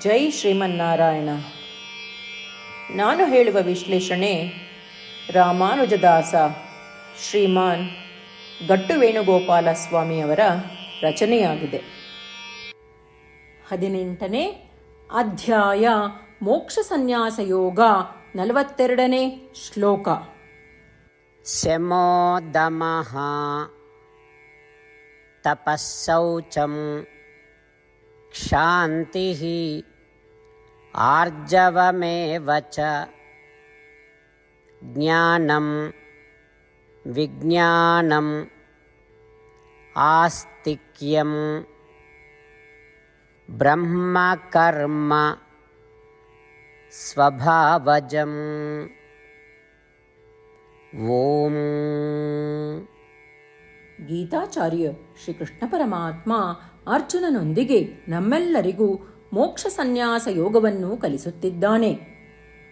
ಜೈ ಶ್ರೀಮನ್ನಾರಾಯಣ. ನಾನು ಹೇಳುವ ವಿಶ್ಲೇಷಣೆ ರಾಮಾನುಜದಾಸ ಶ್ರೀಮಾನ್ ಗಟ್ಟು ವೇಣುಗೋಪಾಲ ಸ್ವಾಮಿಯವರ ರಚನೆಯಾಗಿದೆ. ಹದಿನೆಂಟನೇ ಅಧ್ಯಾಯ ಮೋಕ್ಷ ಸನ್ಯಾಸ ಯೋಗ ನಲವತ್ತೆರಡನೇ ಶ್ಲೋಕ. ಶಮೋದಮಃ ತಪಸ್ಸೌಚಂ न्तिः आर्जवमेव च ज्ञानं विज्ञानम् आस्तिक्यं ब्रह्मकर्म स्वभावजम्। ॐ गीताचार्य श्रीकृष्णपरमात्मा ಅರ್ಜುನನೊಂದಿಗೆ ನಮ್ಮೆಲ್ಲರಿಗೂ ಮೋಕ್ಷ ಸನ್ಯಾಸ ಯೋಗವನ್ನು ಕಲಿಸುತ್ತಿದ್ದಾನೆ.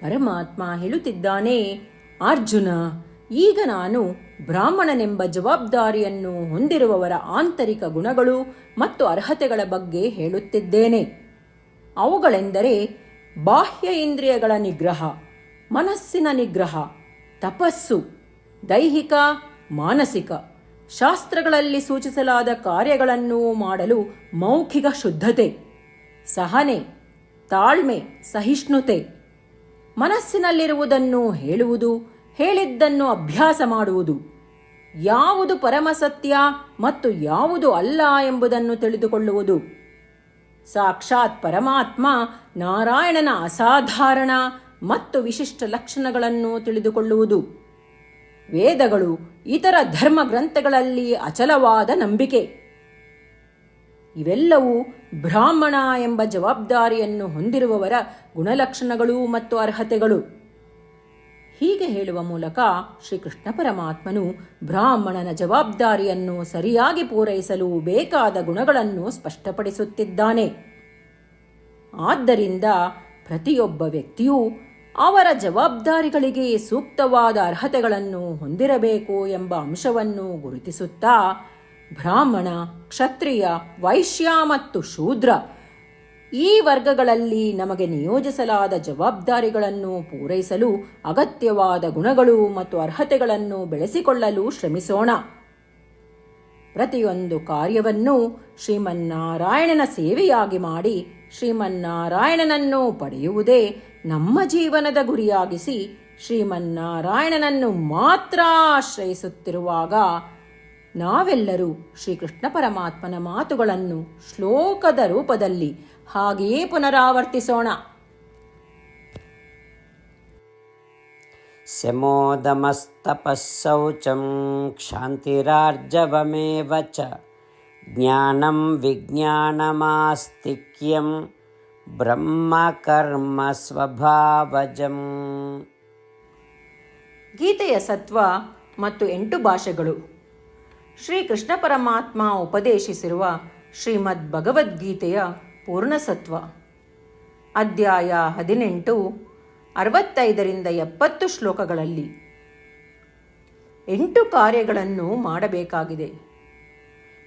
ಪರಮಾತ್ಮ ಹೇಳುತ್ತಿದ್ದಾನೆ, ಅರ್ಜುನ, ಈಗ ನಾನು ಬ್ರಾಹ್ಮಣನೆಂಬ ಜವಾಬ್ದಾರಿಯನ್ನು ಹೊಂದಿರುವವರ ಆಂತರಿಕ ಗುಣಗಳು ಮತ್ತು ಅರ್ಹತೆಗಳ ಬಗ್ಗೆ ಹೇಳುತ್ತಿದ್ದೇನೆ. ಅವುಗಳೆಂದರೆ ಬಾಹ್ಯ ಇಂದ್ರಿಯಗಳ ನಿಗ್ರಹ, ಮನಸ್ಸಿನ ನಿಗ್ರಹ, ತಪಸ್ಸು, ದೈಹಿಕ, ಮಾನಸಿಕ ಶಾಸ್ತ್ರಗಳಲ್ಲಿ ಸೂಚಿಸಲಾದ ಕಾರ್ಯಗಳನ್ನು ಮಾಡಲು ಮೌಖಿಕ ಶುದ್ಧತೆ, ಸಹನೆ, ತಾಳ್ಮೆ, ಸಹಿಷ್ಣುತೆ, ಮನಸ್ಸಿನಲ್ಲಿರುವುದನ್ನು ಹೇಳುವುದು, ಹೇಳಿದ್ದನ್ನು ಅಭ್ಯಾಸ ಮಾಡುವುದು, ಯಾವುದು ಪರಮಸತ್ಯ ಮತ್ತು ಯಾವುದು ಅಲ್ಲ ಎಂಬುದನ್ನು ತಿಳಿದುಕೊಳ್ಳುವುದು. ಸಾಕ್ಷಾತ್ ಪರಮಾತ್ಮ ನಾರಾಯಣನ ಅಸಾಧಾರಣ ಮತ್ತು ವಿಶಿಷ್ಟ ಲಕ್ಷಣಗಳನ್ನು ತಿಳಿದುಕೊಳ್ಳುವುದು. ವೇದಗಳು ಇತರ ಧರ್ಮ ಗ್ರಂಥಗಳಲ್ಲಿ ಅಚಲವಾದ ನಂಬಿಕೆ. ಇವೆಲ್ಲವೂ ಬ್ರಾಹ್ಮಣ ಎಂಬ ಜವಾಬ್ದಾರಿಯನ್ನು ಹೊಂದಿರುವವರ ಗುಣಲಕ್ಷಣಗಳು ಮತ್ತು ಅರ್ಹತೆಗಳು. ಹೀಗೆ ಹೇಳುವ ಮೂಲಕ ಶ್ರೀಕೃಷ್ಣ ಪರಮಾತ್ಮನು ಬ್ರಾಹ್ಮಣನ ಜವಾಬ್ದಾರಿಯನ್ನು ಸರಿಯಾಗಿ ಪೂರೈಸಲು ಬೇಕಾದ ಗುಣಗಳನ್ನು ಸ್ಪಷ್ಟಪಡಿಸುತ್ತಿದ್ದಾನೆ. ಆದ್ದರಿಂದ ಪ್ರತಿಯೊಬ್ಬ ವ್ಯಕ್ತಿಯೂ ಅವರ ಜವಾಬ್ದಾರಿಗಳಿಗೆ ಸೂಕ್ತವಾದ ಅರ್ಹತೆಗಳನ್ನು ಹೊಂದಿರಬೇಕು ಎಂಬ ಅಂಶವನ್ನು ಗುರುತಿಸುತ್ತಾ ಬ್ರಾಹ್ಮಣ, ಕ್ಷತ್ರಿಯ, ವೈಶ್ಯ ಮತ್ತು ಶೂದ್ರ ಈ ವರ್ಗಗಳಲ್ಲಿ ನಮಗೆ ನಿಯೋಜಿಸಲಾದ ಜವಾಬ್ದಾರಿಗಳನ್ನು ಪೂರೈಸಲು ಅಗತ್ಯವಾದ ಗುಣಗಳು ಮತ್ತು ಅರ್ಹತೆಗಳನ್ನು ಬೆಳೆಸಿಕೊಳ್ಳಲು ಶ್ರಮಿಸೋಣ. ಪ್ರತಿಯೊಂದು ಕಾರ್ಯವನ್ನು ಶ್ರೀಮನ್ನಾರಾಯಣನ ಸೇವೆಯಾಗಿ ಮಾಡಿ ಶ್ರೀಮನ್ನಾರಾಯಣನನ್ನು ಪಡೆಯುವುದೇ ನಮ್ಮ ಜೀವನದ ಗುರಿಯಾಗಿಸಿ ಶ್ರೀಮನ್ನಾರಾಯಣನನ್ನು ಮಾತ್ರ ಆಶ್ರಯಿಸುತ್ತಿರುವಾಗ ನಾವೆಲ್ಲರೂ ಶ್ರೀಕೃಷ್ಣ ಪರಮಾತ್ಮನ ಮಾತುಗಳನ್ನು ಶ್ಲೋಕದ ರೂಪದಲ್ಲಿ ಹಾಗೆಯೇ ಪುನರಾವರ್ತಿಸೋಣ. ಶಮೋದಮಸ್ತಪಃ ಶೌಚಂ ಕ್ಷಾಂತಿರಾರ್ಜವಮೇವ ज्ञानं विज्ञानमास्तिक्यं ಬ್ರಹ್ಮಕರ್ಮ ಸ್ವಭಾವಜಂ ಗೀತೆಯ ಸತ್ವ ಮತ್ತು ಎಂಟು ಭಾಷೆಗಳು ಶ್ರೀಕೃಷ್ಣ ಪರಮಾತ್ಮ ಉಪದೇಶಿಸಿರುವ ಶ್ರೀಮದ್ ಭಗವದ್ಗೀತೆಯ ಪೂರ್ಣಸತ್ವ ಅಧ್ಯಾಯ ಹದಿನೆಂಟು ಅರವತ್ತೈದರಿಂದ ಎಪ್ಪತ್ತು ಶ್ಲೋಕಗಳಲ್ಲಿ ಎಂಟು ಕಾರ್ಯಗಳನ್ನು ಮಾಡಬೇಕಾಗಿದೆ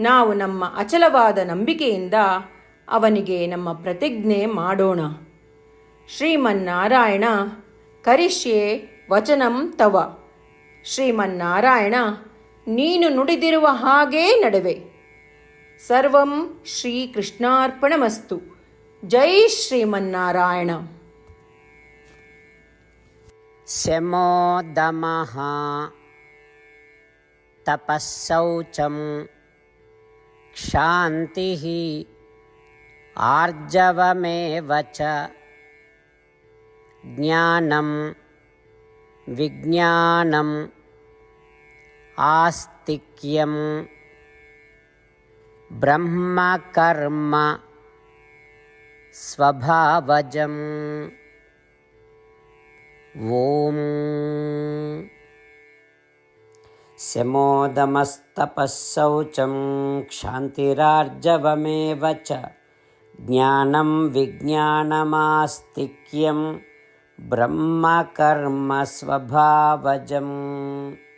ನಾವು ನಮ್ಮ ಅಚಲವಾದ ನಂಬಿಕೆಯಿಂದ ಅವನಿಗೆ ನಮ್ಮ ಪ್ರತಿಜ್ಞೆ ಮಾಡೋಣ. ಶ್ರೀಮನ್ನಾರಾಯಣ, ಕರಿಷ್ಯೆ ವಚನಂ ತವ. ಶ್ರೀಮನ್ನಾರಾಯಣ, ನೀನು ನುಡಿದಿರುವ ಹಾಗೇ ನಡುವೆ. ಸರ್ವಂ ಶ್ರೀಕೃಷ್ಣಾರ್ಪಣಮಸ್ತು. ಜೈ ಶ್ರೀಮನ್ನಾರಾಯಣ. ಶಮೋದಮಃ ತಪಸ್ಸೌಚಂ. क्षान्तिः आर्जवमेव च ज्ञानं विज्ञानम् आस्तिक्यं ब्रह्मकर्म स्वभावजम् ॐ शमोदमस्तपःशौचं क्षान्तिरार्जवमेव च। ज्ञानं विज्ञानमास्तिक्यं ब्रह्मकर्मस्वभावजम्।